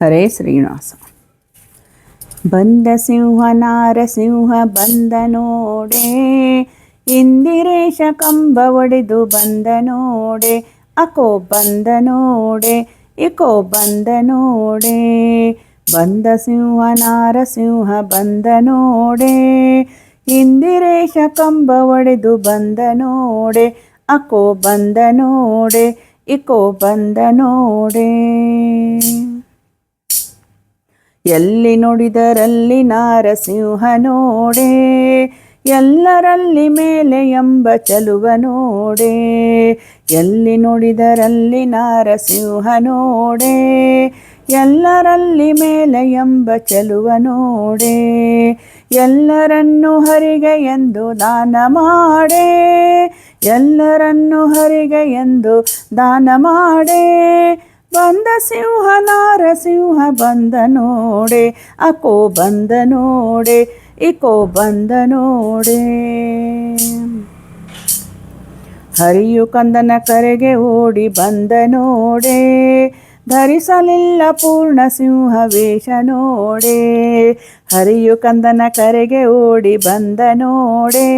ಹರೇ ಶ್ರೀನಿವಾಸ. ಬಂದ ಸಿಂಹ ನಾರಸಿಂಹ ಬಂದ ನೋಡೆ, ಇಂದಿರೇಶ ಕಂಬ ಒಡೆದು ಬಂದ ನೋಡೆ, ಅಕೋ ಬಂದ ನೋಡೆ, ಇಕೋ ಬಂದ ನೋಡೆ. ಬಂದ ಸಿಂಹ ನಾರಸಿಂಹ ಬಂದ ನೋಡೆ, ಇಂದಿರೇಶ ಕಂಬ ಒಡೆದು ಬಂದ ನೋಡೆ, ಅಕೋ ಬಂದ ನೋಡೆ, ಇಕೋ ಬಂದ ನೋಡೆ. ಎಲ್ಲಿ ನೋಡಿದರಲ್ಲಿ ನಾರಸಿಂಹ ನೋಡೆ, ಎಲ್ಲರಲ್ಲಿ ಮೇಲೆ ಎಂಬ ಚಲುವ ನೋಡೆ, ಎಲ್ಲಿ ನೋಡಿದರಲ್ಲಿ ನಾರಸಿಂಹ ನೋಡೆ, ಎಲ್ಲರಲ್ಲಿ ಮೇಲೆ ಎಂಬ ಚಲುವ ನೋಡೆ, ಎಲ್ಲರನ್ನು ಹರಿಗೆ ಎಂದು ದಾನ ಮಾಡೆ, ಎಲ್ಲರನ್ನು ಹರಿಗೆ ಎಂದು ದಾನ ಮಾಡೆ ಬಂದ ಸಿಂಹ ನಾರಸಿಂಹ ಬಂದ ನೋಡೆ, ಅಕೋ ಬಂದ ನೋಡೆ, ಇಕೋ ಬಂದ ನೋಡೆ. ಹರಿಯು ಕಂದನ ಕರೆಗೆ ಓಡಿ ಬಂದ ನೋಡೆ ಧರಿಸಲಿಲ್ಲ ಪೂರ್ಣ ಸಿಂಹ ವೇಷ ನೋಡೆ. ಹರಿಯು ಕಂದನ ಕರೆಗೆ ಓಡಿ ಬಂದ ನೋಡೆ.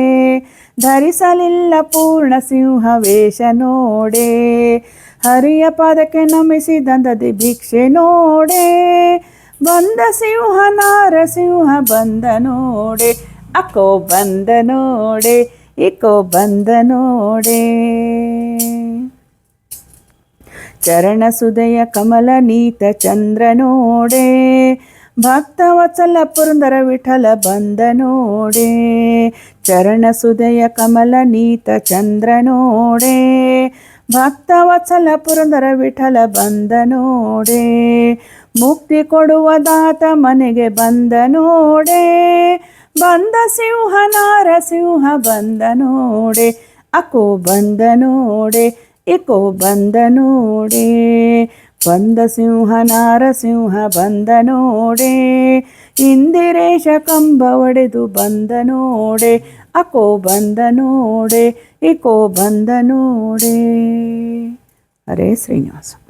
ಧರಿಸಲಿಲ್ಲ ಪೂರ್ಣ ಸಿಂಹ ವೇಷ ನೋಡೆ. ಹರಿಯ ನಮಿಸಿ ನಮಿಸಿದಂದದಿ ಭಿಕ್ಷೆ ನೋಡೆ. ಬಂದ ಸಿಂಹ ನಾರಸಿಂಹ ಬಂದ ನೋಡೆ. ಅಕೋ ಬಂದ ನೋಡೆ, ಇಕೋ ಬಂದ ನೋಡೆ. ಚರಣ ಸುದಯ ಕಮಲ ನೀತ ಚಂದ್ರ ನೋಡೆ. ಭಕ್ತವತ್ಸಲ ಪುರಂದರ ವಿಠಲ ಬಂದ ನೋಡೆ. ಚರಣ ಸುದಯ ಕಮಲ ನೀತ ಚಂದ್ರ ನೋಡೆ. ಭಕ್ತವತ್ಸಲ ಪುರಂದರ ವಿಠಲ ಬಂದ ನೋಡೆ. ಮುಕ್ತಿ ಕೊಡುವ ದಾತ ಮನೆಗೆ ಬಂದ ನೋಡೆ. ಬಂದ ಸಿಂಹ ನಾರಸಿಂಹ ಬಂದ ನೋಡೆ. ಅಕೋ ಬಂದ ನೋಡೆ. ಇಕೋ ಬಂದ ನೋಡೆ, ಬಂದ ಸಿಂಹ ನಾರಸಿಂಹ ಬಂದ ನೋಡೆ, ಇಂದಿರೇಶ ಕಂಬ ಒಡೆದು ಬಂದ ನೋಡೆ, ಅಕೋ ಬಂದ ನೋಡೆ ಇಕೋ ಬಂದ ನೋಡೆ. ಹರೇ ಶ್ರೀನಿವಾಸ.